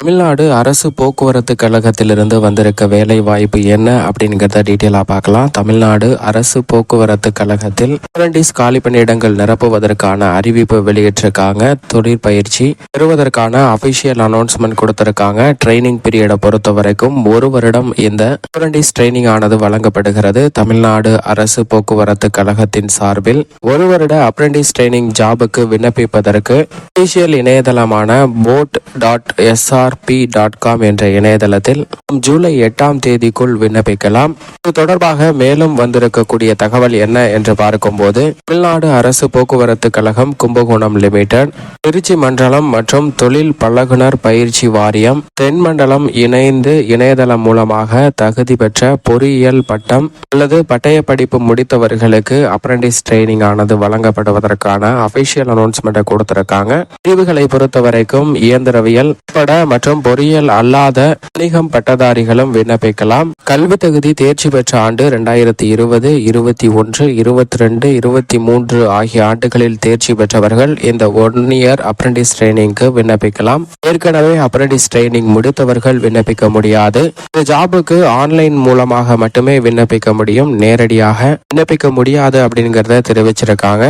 தமிழ்நாடு அரசு போக்குவரத்து கழகத்திலிருந்து வந்திருக்க வேலை வாய்ப்பு என்ன அப்படிங்கிறத டீட்டெயிலாக பார்க்கலாம். தமிழ்நாடு அரசு போக்குவரத்து கழகத்தில் அப்ரண்டிஸ் காலி பணியிடங்கள் நிரப்புவதற்கான அறிவிப்பு வெளியிட்டிருக்காங்க. தொழிற்பயிற்சி பெறுவதற்கான அபிஷியல் அனௌன்ஸ்மெண்ட் கொடுத்திருக்காங்க. ட்ரைனிங் பீரியடை பொறுத்த வரைக்கும் ஒரு வருடம் இந்த அப்ரண்டிஸ் ட்ரைனிங் ஆனது வழங்கப்படுகிறது. தமிழ்நாடு அரசு போக்குவரத்து கழகத்தின் சார்பில் ஒரு வருட அப்ரண்டிஸ் ட்ரைனிங் ஜாபுக்கு விண்ணப்பிப்பதற்கு official இணையதளமான boat dot SR SRB dot com என்ற இணையதளத்தில் ஜூலை எட்டாம் தேதிக்குள் விண்ணப்பிக்கலாம். இது தொடர்பாக மேலும் வந்திருக்கக்கூடிய தகவல் என்ன என்று பார்க்கும்போது தமிழ்நாடு அரசு போக்குவரத்து கழகம் கும்பகோணம் லிமிடெட் திருச்சி மண்டலம் மற்றும் தொழில் பழகுனர் பயிற்சி வாரியம் தென்மண்டலம் இணைந்து இணையதளம் மூலமாக தகுதி பெற்ற பொறியியல் பட்டம் அல்லது பட்டய படிப்பு முடித்தவர்களுக்கு அப்ரண்டிஸ் ட்ரைனிங் ஆனது வழங்கப்படுவதற்கான அபிஷியல் அனௌன்ஸ்மெண்ட்டை கொடுத்திருக்காங்க. பிரிவுகளை பொறுத்த வரைக்கும் இயந்திரவியல் உட்பட மற்றும் பொறியியல் அல்லாத வணிகம் பட்டதாரிகளும் விண்ணப்பிக்கலாம். கல்வி தகுதி தேர்ச்சி பெற்ற ஆண்டு இரண்டாயிரத்தி இருபது இருபத்தி ஒன்று இருபத்தி ரெண்டு இருபத்தி மூன்று ஆகிய ஆண்டுகளில் தேர்ச்சி பெற்றவர்கள் இந்த ஒன் இயர் அப்ரண்டிஸ் ட்ரைனிங்க்கு விண்ணப்பிக்கலாம். ஏற்கனவே அப்ரண்டிஸ் ட்ரைனிங் முடித்தவர்கள் விண்ணப்பிக்க முடியாது. இந்த ஜாபுக்கு ஆன்லைன் மூலமாக மட்டுமே விண்ணப்பிக்க முடியும். நேரடியாக விண்ணப்பிக்க முடியாது அப்படிங்கறத தெரிவிச்சிருக்காங்க.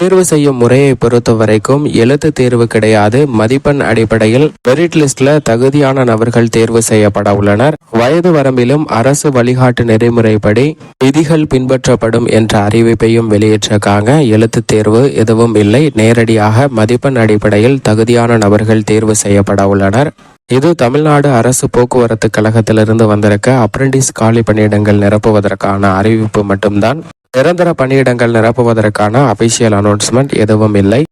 தேர்வு செய்யும் முறையை பொறுத்த வரைக்கும் எழுத்து தேர்வு கிடையாது. மதிப்பெண் அடிப்படையில் மெரிட் லிஸ்ட்ல தகுதியான நபர்கள் தேர்வு செய்யப்பட உள்ளனர். வயது வரம்பிலும் அரசு வழிகாட்டு நெறிமுறைப்படி விதிகள் பின்பற்றப்படும் என்ற அறிவிப்பையும் வெளியிட்டிருக்காங்க. எழுத்து தேர்வு எதுவும் இல்லை. நேரடியாக மதிப்பெண் அடிப்படையில் தகுதியான நபர்கள் தேர்வு செய்யப்பட உள்ளனர். இது தமிழ்நாடு அரசு போக்குவரத்து கழகத்திலிருந்து வந்திருக்க அப்ரண்டிஸ் காலி பணியிடங்கள் நிரப்புவதற்கான அறிவிப்பு மட்டும்தான். நிரந்தர பணியிடங்கள் நிரப்புவதற்கான அபிஷியல் அனௌன்ஸ்மெண்ட் எதுவும் இல்லை.